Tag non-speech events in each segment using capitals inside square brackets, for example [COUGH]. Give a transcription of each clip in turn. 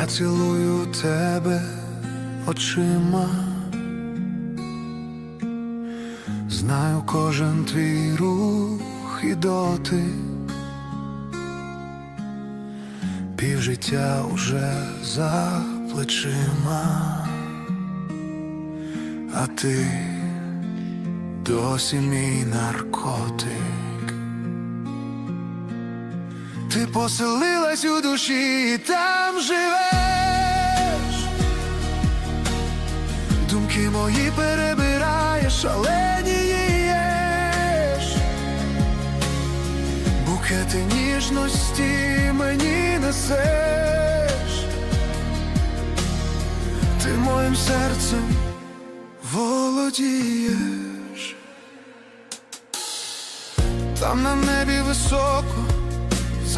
Я цілую тебе очима, знаю кожен твій рух і дотик, півжиття уже за плечима, а ти досі мій наркотик. Ти поселилась у душі і там живеш, думки мої перебираєш, шаленієш, букети ніжності мені несеш, ти моїм серцем володієш, там на небі високо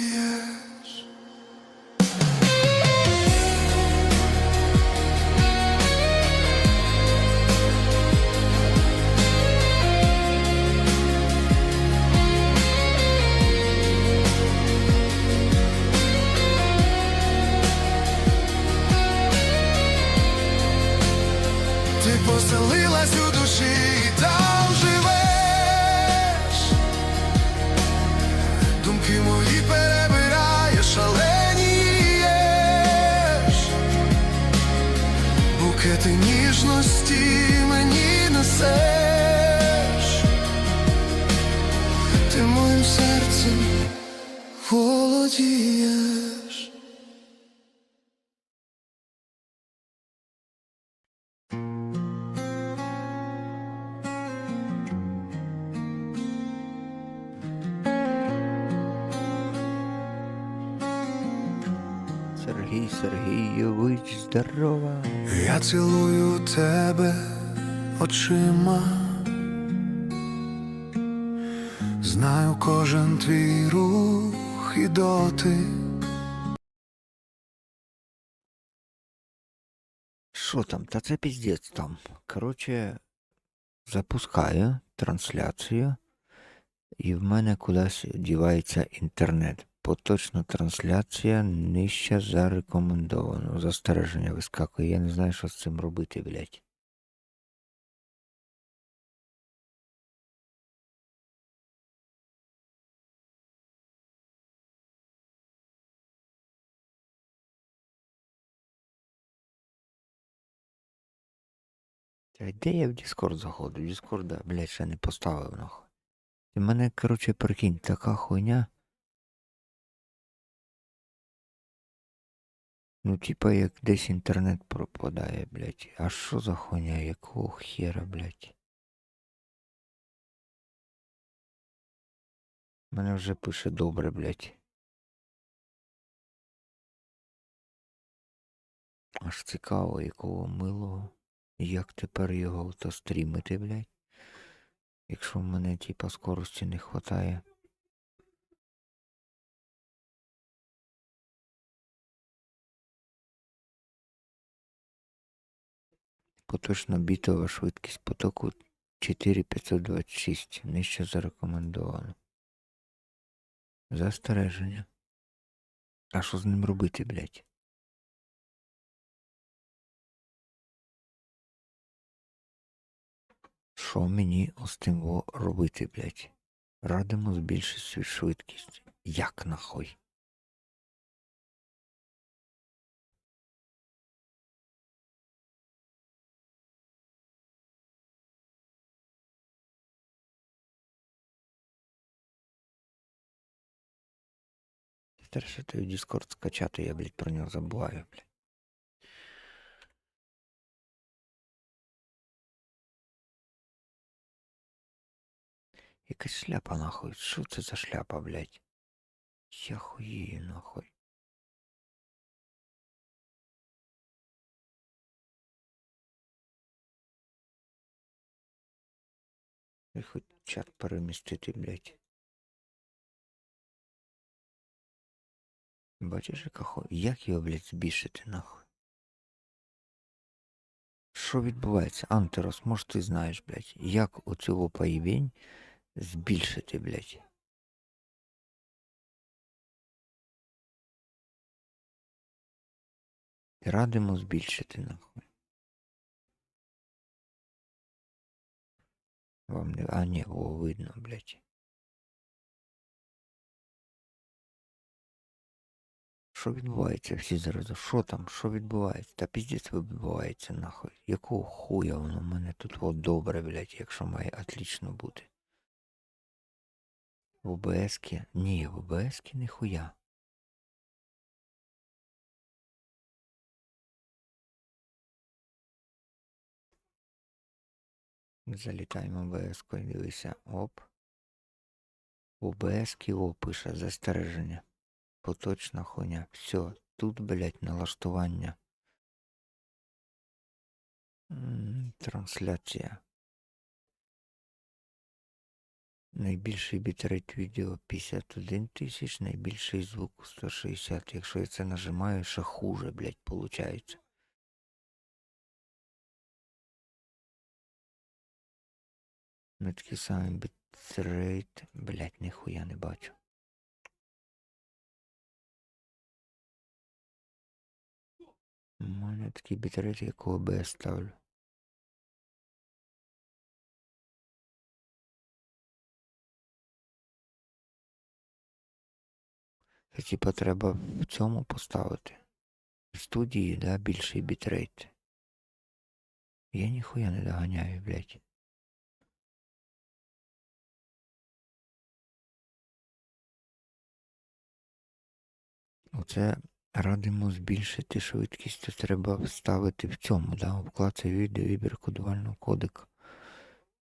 Володієш несеш, ти моїм серцем володієш. Сергій Сергійович, здорова. Я цілую тебе очима, знаю кожен твій рух і дотик. Що там? Та це піздець там. Коротше, запускаю трансляцію, і в мене кудись дівається інтернет. Поточна трансляція нижче за рекомендовану. Застереження вискакує. Я не знаю, що з цим робити, блядь. Де я в Discord заходжу? Discord, блядь, ще не поставив нахуй. І мене, коротше, прикинь, така хуйня. Ну, типа, як десь інтернет пропадає, блядь. А що за хуйня? Якого хера, блядь? Мене вже пише добре, блядь. Аж цікаво, якого милого. Як тепер його автострімити, блядь? Якщо в мене, типа, скорості не хватає. Поточна бітова швидкість потоку 4526, нижче зарекомендовано. Застереження. А що з ним робити, блядь? Що мені з тим робити, блядь? Радимо збільшити швидкість. Як нахуй? Треба ще той Discord скачати, я, блядь, про нього забуваю, блядь. Якась шляпа нахуй. Що це за шляпа, блядь? Я хуєю нахуй. І хоч чат перемістити, блядь. Бачиш, яка ху... Як його, блядь, збільшити нахуй? Що відбувається? Антерос, може ти знаєш, блядь, як у цього збільшити, блядь? Радимо збільшити, нахуй. Вам не. А, ні, о, видно, блядь. Що відбувається всі зараз? Що там? Що відбувається? Та піздець відбувається нахуй. Якого хуя воно в мене тут от добре, блядь, якщо має отлично бути. В ОБС-ки? Ні, в ОБС-ки ніхуя. Залітаємо і дивися. Оп. В ОБС-ки о пише застереження. Поточна хуйня. Все, тут, блядь, налаштування. Трансляція. Найбільший бітрейт відео 51 тисяч, найбільший звук 160. Якщо я це нажимаю, ще хуже, блядь, получається. Ми такі самі бітрейт. Блядь, ніхуя не бачу. У мене такий бітрейт, як OBS ставлю. Типа треба в цьому поставити. В студії, да, більший бітрейт. Я ніхуя не доганяю, блядь. Оце радимо збільшити швидкість, то треба вставити в цьому, да, обкладці відео вибір кодувального кодека.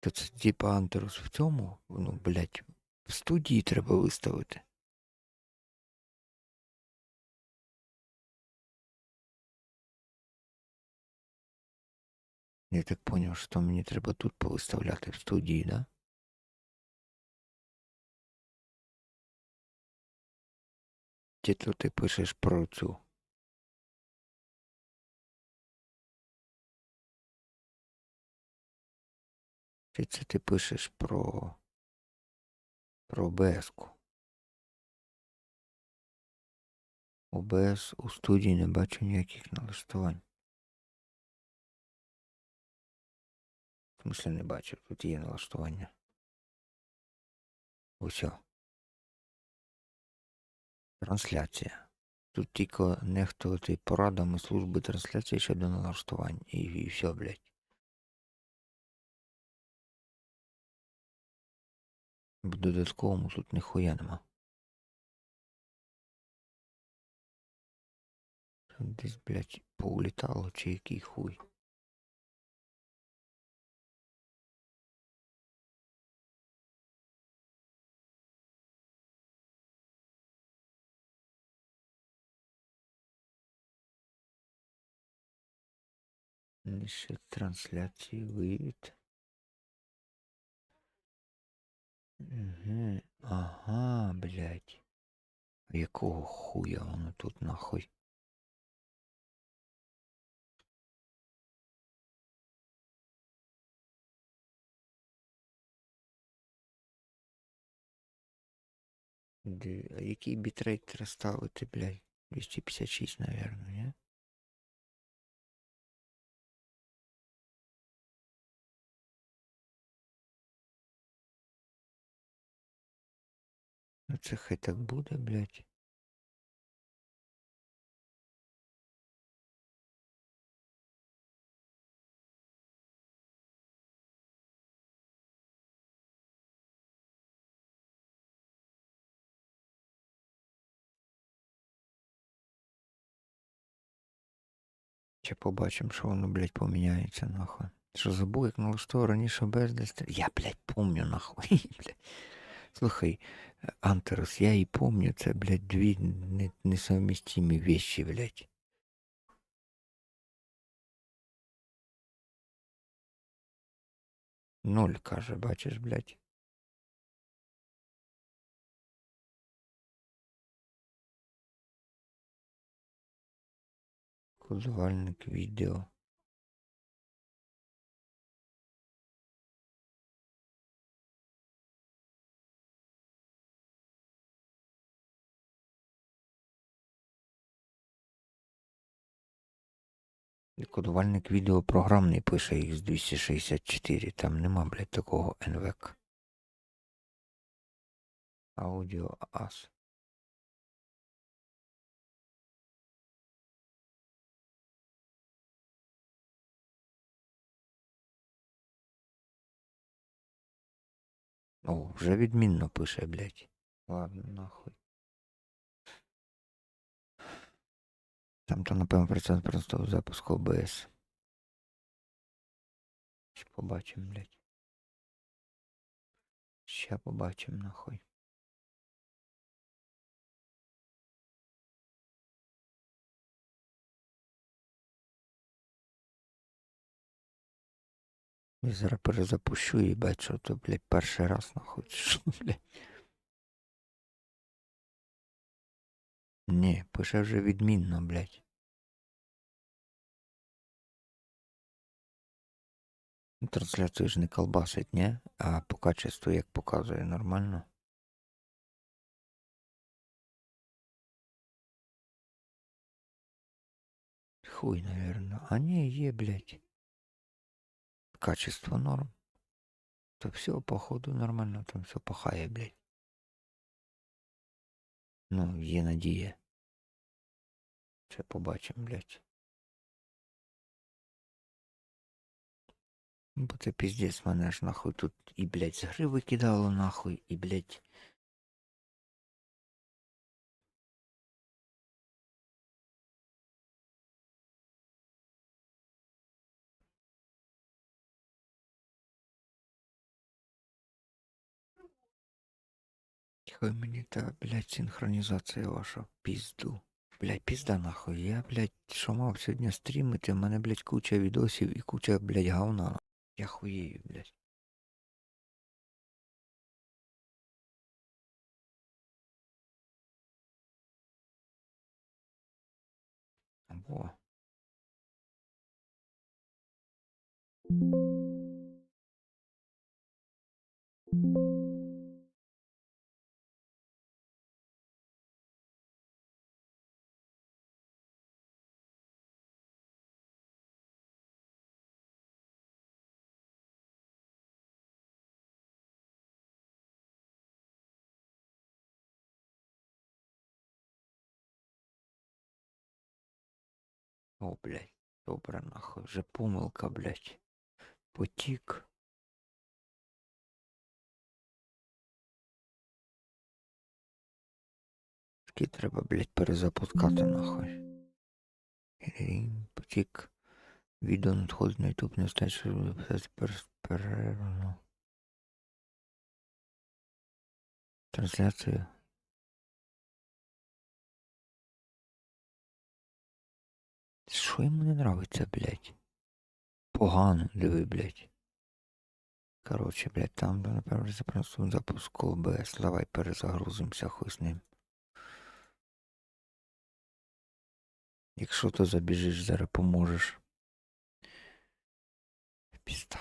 То це типа Антерус в цьому, ну, блядь, в студії треба виставити. Я так поняв, що мені треба тут повиставляти в студії, да? Чи то ти пишеш про цю? Чи це ти пишеш про. про ОБС-ку? ОБС у студії не бачу ніяких налаштувань. В смысле не бачу, тут є налаштування. Усьо. Трансляція. Тут тільки нехтувати порадами служби трансляції щодо налаштувань. І, і все, блядь. В додатковому тут ніхуя нема. Десь, блядь, поулітало чи який хуй. Нижче трансляції вивід. Угу. Ага, блядь. Якого хуя воно тут нахуй? Де- А який бітрейт треба ставити, блядь? 256, наверное, не? Ну це хай так буде, блядь. Ще побачимо, що воно, блядь, поміняється нахуй. Що забув, як налаштував раніше без десятки. Я, блядь, помню нахуй. [LAUGHS] блядь. Слухай, Антерос, я і помню, це, блядь, дві не- несовмістимі вещи, блядь. Ноль, каже, бачиш, блядь. Кодувальник відео. Кодувальник відео програмний пише X264, там нема, блядь, такого NVEC. Аудіо АС. О, вже відмінно пише, блядь. Ладно, нахуй. Там то, напевно, працює просто запуск ОБС. Ще побачимо, блядь. Ще побачимо, нахуй. Я зараз перезапущу і бачу, то, блядь, перший раз нахуй. [LAUGHS] Блядь? Ні, пише вже відмінно, блядь. Трансляцію ж не колбасить, ні? А по качеству як показує нормально. Хуй, наверное. А не, є, блядь. Качество норм. То все, походу, нормально, там все пахає, блядь. Ну, є надія. Ще побачимо, блядь. Бо це піздець мене ж нахуй тут і, блядь, з гри викидало нахуй, і, блядь. Хай мені та, блядь, синхронізація ваша пізду. Блядь, пізда нахуй. Я, блядь, що мав сьогодні стрімити, в мене, блядь, куча відосів і куча, блядь, говна. Я хуєю, блядь. Або. О, блядь. Добре, нахуй. Вже помилка, блядь. Потік. Такий треба, блядь, перезапускати нахуй. Потік. Відео надходить на YouTube, не встать, що перервано. Трансляцію. Що йому не нравиться, блядь? Погано, диви, блядь. Короче, блядь, там, напевно, запросто запуск ОБС. Давай перезагрузимося, хуй з ним. Якщо то забіжиш, зараз поможеш. Пізда.